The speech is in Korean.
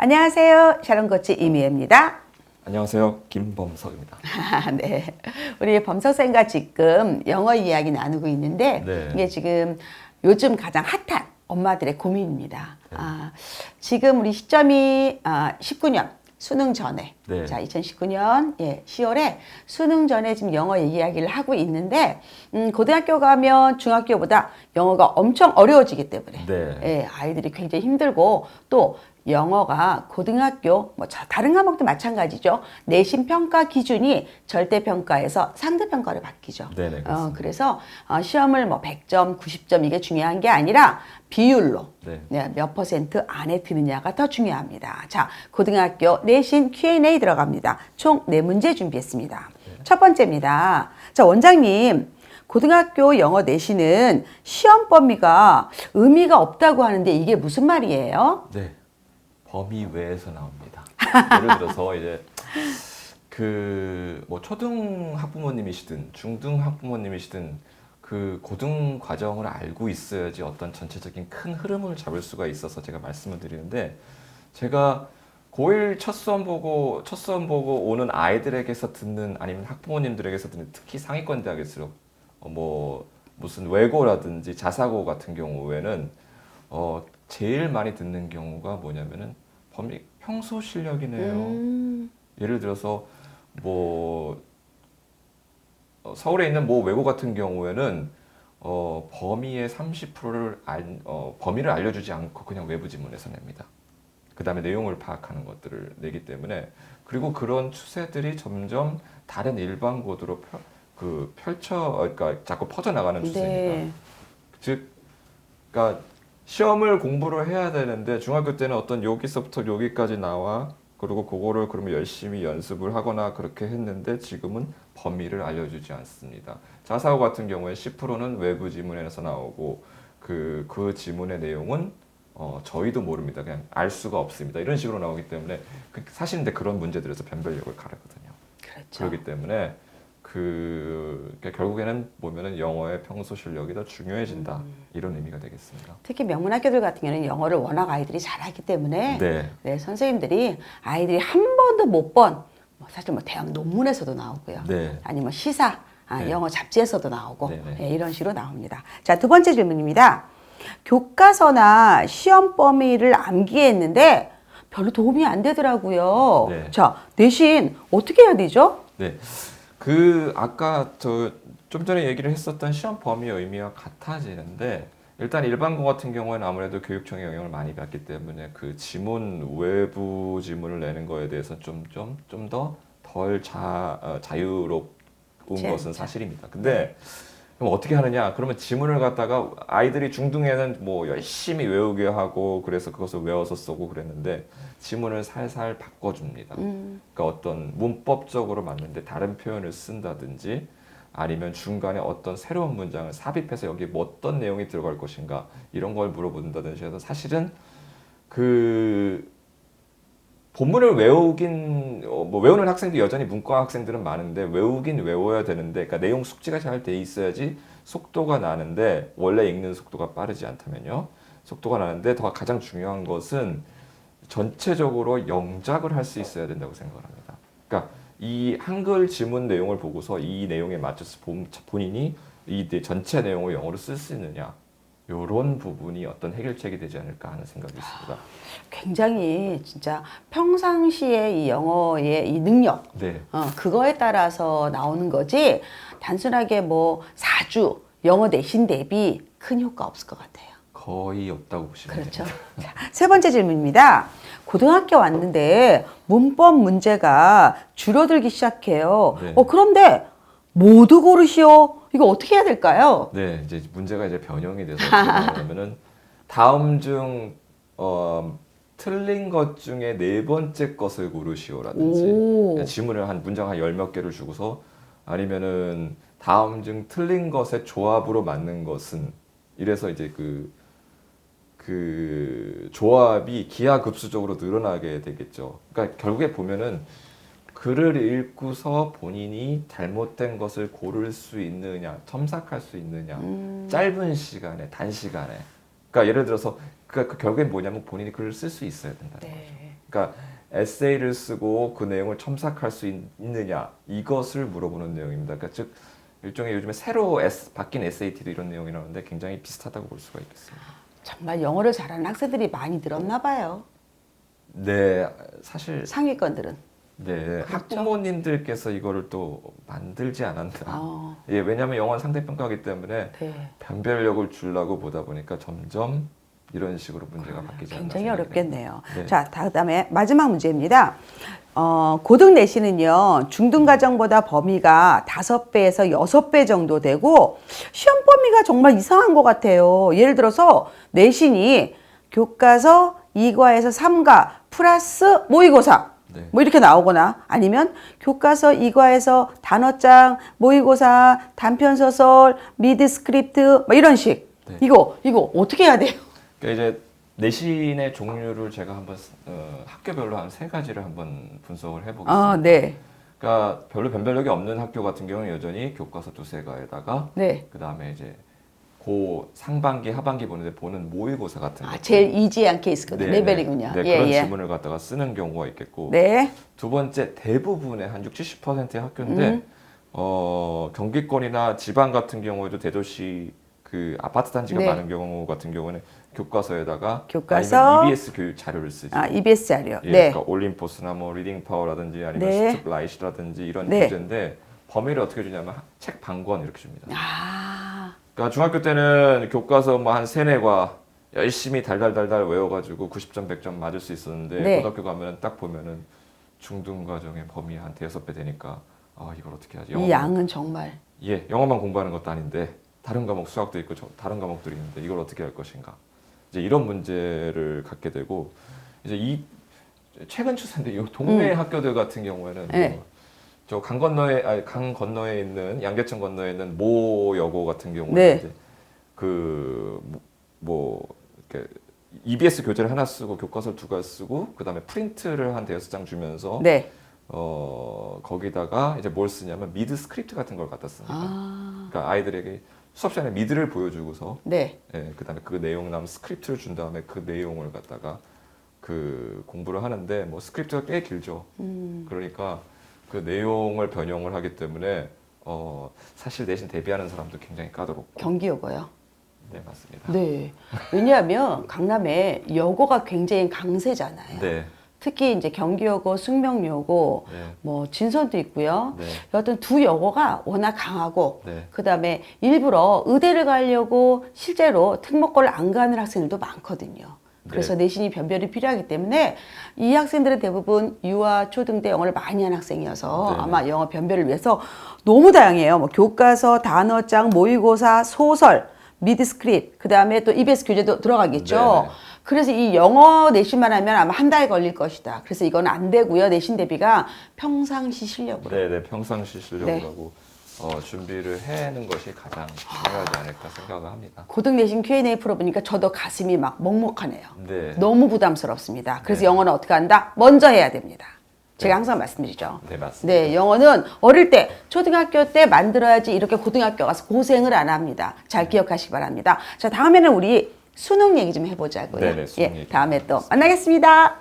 안녕하세요. 샤론코치 이미애입니다. 안녕하세요. 김범석입니다. 네. 우리 범석쌤과 지금 영어 이야기 나누고 있는데 네. 이게 지금 요즘 가장 핫한 엄마들의 고민입니다. 네. 아, 지금 우리 시점이 아, 19년 수능 전에 네. 자 2019년 예 10월에 수능 전에 지금 영어 이야기를 하고 있는데 음, 고등학교 가면 중학교보다 영어가 엄청 어려워지기 때문에 네. 예, 아이들이 굉장히 힘들고 또 영어가 고등학교 뭐 자, 다른 과목도 마찬가지죠. 내신 평가 기준이 절대 평가에서 상대 평가로 바뀌죠. 네네, 어, 그렇습니다. 그래서 어, 시험을 뭐 100점, 90점 이게 중요한 게 아니라 비율로 네. 네, 몇 퍼센트 안에 드느냐가 더 중요합니다. 자, 고등학교 내신 Q&A 들어갑니다. 총 네 문제 준비했습니다. 첫 번째입니다. 자, 원장님. 고등학교 영어 내신은 시험 범위가 의미가 없다고 하는데 이게 무슨 말이에요? 네. 범위 외에서 나옵니다. 예를 들어서 이제 그 뭐 초등 학부모님이시든 중등 학부모님이시든 그 고등 과정을 알고 있어야지 어떤 전체적인 큰 흐름을 잡을 수가 있어서 제가 말씀을 드리는데 제가 고1 첫 수험 보고 첫 수험 보고 오는 아이들에게서 듣는 아니면 학부모님들에게서 듣는 특히 상위권 대학일수록 어, 뭐 무슨 외고라든지 자사고 같은 경우에는 어 제일 많이 듣는 경우가 뭐냐면은 범위 평소 실력이네요. 음, 예를 들어서 뭐 어, 서울에 있는 뭐 외고 같은 경우에는 어, 범위의 30%를 알, 어, 범위를 알려주지 않고 그냥 외부 지문에서 냅니다. 그 다음에 내용을 파악하는 것들을 내기 때문에 그리고 그런 추세들이 점점 다른 일반 고도로 펼, 그 펼쳐 어, 그러니까 자꾸 퍼져 나가는 추세입니다. 네. 즉, 그러니까 시험을 공부를 해야 되는데 중학교 때는 어떤 여기서부터 여기까지 나와 그리고 그거를 그러면 열심히 연습을 하거나 그렇게 했는데 지금은 범위를 알려주지 않습니다. 자사고 같은 경우에 10%는 외부 지문에서 나오고 그, 그 지문의 내용은 어, 저희도 모릅니다. 그냥 알 수가 없습니다. 이런 식으로 나오기 때문에 그- 사실 근데 그런 문제들에서 변별력을 가르거든요. 그렇죠. 그렇기 때문에 그 그러니까 결국에는 보면은 영어의 평소 실력이 더 중요해진다 이런 의미가 되겠습니다. 특히 명문 학교들 같은 경우는 영어를 워낙 아이들이 잘하기 때문에 네, 네, 선생님들이 아이들이 한 번도 못 본, 뭐 사실 뭐 대학 논문에서도 나오고요. 네, 아니면 시사, 아, 네. 영어 잡지에서도 나오고 네, 네. 예, 이런 식으로 나옵니다. 자, 두 번째 질문입니다. 교과서나 시험 범위를 암기했는데 별로 도움이 안 되더라고요. 네. 자, 대신 어떻게 해야 되죠? 네. 그 아까 저 좀 전에 얘기를 했었던 시험 범위의 의미와 같아지는데 일단 일반고 같은 경우에는 아무래도 교육청의 영향을 많이 받기 때문에 그 지문 외부 지문을 내는 거에 대해서 좀 좀 좀 더 덜 자, 어, 자유로운 제- 것은 사실입니다. 근데 그럼 어떻게 하느냐? 그러면 지문을 갖다가 아이들이 중등에는 뭐 열심히 외우게 하고 그래서 그것을 외워서 쓰고 그랬는데 지문을 살살 바꿔줍니다. 음, 그러니까 어떤 문법적으로 맞는데 다른 표현을 쓴다든지 아니면 중간에 어떤 새로운 문장을 삽입해서 여기에 뭐 어떤 내용이 들어갈 것인가 이런 걸 물어본다든지 해서 사실은 그 본문을 외우긴 어, 뭐 외우는 학생도 여전히 문과 학생들은 많은데 외우긴 외워야 되는데 그러니까 내용 숙지가 잘 돼 있어야지 속도가 나는데 원래 읽는 속도가 빠르지 않다면요 속도가 나는데 더 가장 중요한 것은 전체적으로 영작을 할 수 있어야 된다고 생각을 합니다. 그러니까 이 한글 지문 내용을 보고서 이 내용에 맞춰서 본- 본인이 이 내- 전체 내용을 영어로 쓸 수 있느냐 이런 부분이 어떤 해결책이 되지 않을까 하는 생각이 있습니다. 굉장히 진짜 평상시에 이 영어의 이 능력, 네, 어, 그거에 따라서 나오는 거지 단순하게 뭐 사주 영어 내신 대비 큰 효과 없을 것 같아요. 거의 없다고 보시면 그렇죠. 됩니다. 자, 세 번째 질문입니다. 고등학교 왔는데 문법 문제가 줄어들기 시작해요. 네. 어, 그런데 모두 고르시오. 이거 어떻게 해야 될까요? 네, 이제 문제가 이제 변형이 돼서 되냐면은 다음 중 어, 틀린 것 중에 네 번째 것을 고르시오라든지 오. 지문을 한 문장 한 열 몇 개를 주고서 아니면은 다음 중 틀린 것의 조합으로 맞는 것은 이래서 이제 그, 그 조합이 기하급수적으로 늘어나게 되겠죠. 그러니까 결국에 보면은 글을 읽고서 본인이 잘못된 것을 고를 수 있느냐, 첨삭할 수 있느냐, 음, 짧은 시간에, 단시간에. 그러니까 예를 들어서 그러니까 그 결국엔 뭐냐면 본인이 글을 쓸 수 있어야 된다. 는 네. 그러니까 에세이를 쓰고 그 내용을 첨삭할 수 있, 있느냐 이것을 물어보는 내용입니다. 그러니까 즉 일종의 요즘에 새로 에스, 바뀐 SAT도 이런 내용이 나오는데 굉장히 비슷하다고 볼 수가 있겠습니다. 정말 영어를 잘하는 학생들이 많이 늘었나 봐요. 네, 사실 상위권들은. 네 그렇죠. 학부모님들께서 이거를 또 만들지 않았나. 어, 예, 왜냐하면 영어는 상대평가하기 때문에 네. 변별력을 주려고 보다 보니까 점점 이런 식으로 문제가 바뀌지 않나. 굉장히 생각이 어렵겠네요. 네. 자, 다음에 마지막 문제입니다. 어, 고등 내신은요, 중등 과정보다 범위가 다섯 배에서 여섯 배 정도 되고, 시험 범위가 정말 이상한 것 같아요. 예를 들어서, 내신이 교과서 2과에서 3과 플러스 모의고사. 네. 뭐 이렇게 나오거나 아니면 교과서 2과에서 단어장, 모의고사, 단편 소설, 미드 스크립트 뭐 이런 식. 네. 이거 이거 어떻게 해야 돼요? 그러니까 이제 내신의 종류를 제가 한번 어, 학교별로 한 세 가지를 한번 분석을 해보겠습니다. 아, 네. 그러니까 별로 변별력이 없는 학교 같은 경우는 여전히 교과서 두세 과에다가 네. 그 다음에 이제 고 상반기 하반기 보는데 보는 모의고사 같은 아. 제일 이지한 케이스거든요. 네, 레벨이군요. 네, 예, 그런 예. 지문을 갖다가 쓰는 경우가 있겠고 네. 두 번째 대부분의 한 60, 70%의 학교인데 음. 어, 경기권이나 지방 같은 경우에도 대도시 그 아파트 단지가 네. 많은 경우 같은 경우는 교과서에다가 교과서. 아니면 EBS 교육 자료를 쓰지. 아, EBS 자료. 예, 네. 그러니까 올림포스나 뭐 리딩 파워라든지 아니면 네. 스톱라이트라든지 이런 네. 교재인데 범위를 어떻게 주냐면 책 반권 이렇게 줍니다. 아. 그러니까 중학교 때는 교과서 뭐 한 세네 과 열심히 달달달달 외워가지고 90점 100점 맞을 수 있었는데 네. 고등학교 가면 딱 보면은 중등 과정의 범위 한 대여섯 배 되니까 아 이걸 어떻게 하지? 이 영어만- 양은 정말 예, 영어만 공부하는 것도 아닌데 다른 과목 수학도 있고 저- 다른 과목들이 있는데 이걸 어떻게 할 것인가? 이제 이런 문제를 갖게 되고 이제 이 최근 추세인데 이 동네 학교들 같은 경우에는 음. 네. 뭐 저 강 건너에 아니, 강 건너에 있는 양계천 건너에 있는 모 여고 같은 경우는 네. 이제 그뭐 이렇게 EBS 교재를 하나 쓰고 교과서 두가 쓰고 그다음에 프린트를 한 대여섯 장 주면서 네. 어 거기다가 이제 뭘 쓰냐면 미드 스크립트 같은 걸 갖다 씁니다. 아. 그러니까 아이들에게 수업 시간에 미드를 보여주고서 네. 예, 그다음에 그 내용 남 스크립트를 준 다음에 그 내용을 갖다가 그 공부를 하는데 뭐 스크립트가 꽤 길죠. 음. 그러니까 그 내용을 변형을 하기 때문에 어 사실 내신 대비하는 사람도 굉장히 까다롭고 경기여고요. 네 맞습니다. 네. 왜냐하면 강남에 여고가 굉장히 강세잖아요. 네, 특히 이제 경기여고, 숙명여고, 네, 뭐 진선도 있고요. 네, 여하튼 두 여고가 워낙 강하고 네. 그 다음에 일부러 의대를 가려고 실제로 특목고를 안 가는 학생들도 많거든요. 그래서 네. 내신이 변별이 필요하기 때문에 이 학생들은 대부분 유아 초등 때 영어를 많이 한 학생이어서 네네. 아마 영어 변별을 위해서 너무 다양해요. 뭐 교과서, 단어장, 모의고사, 소설, 미드스크립트, 그다음에 또 EBS 교재도 들어가겠죠. 네네. 그래서 이 영어 내신만 하면 아마 한 달 걸릴 것이다. 그래서 이건 안 되고요. 내신 대비가 평상시 실력으로. 네, 네, 평상시 실력을 네. 하고 어, 준비를 해는 것이 가장 중요하지 않을까 생각을 합니다. 고등 내신 Q&A 풀어보니까 저도 가슴이 막 먹먹하네요. 네, 너무 부담스럽습니다. 그래서 네. 영어는 어떻게 한다? 먼저 해야 됩니다. 제가 항상 말씀드리죠. 네 맞습니다. 네, 영어는 어릴 때, 초등학교 때 만들어야지 이렇게 고등학교 가서 고생을 안 합니다. 잘 기억하시기 바랍니다. 자, 다음에는 우리 수능 얘기 좀 해보자고요. 네네, 수능 예, 얘기. 다음에 또 만나겠습니다.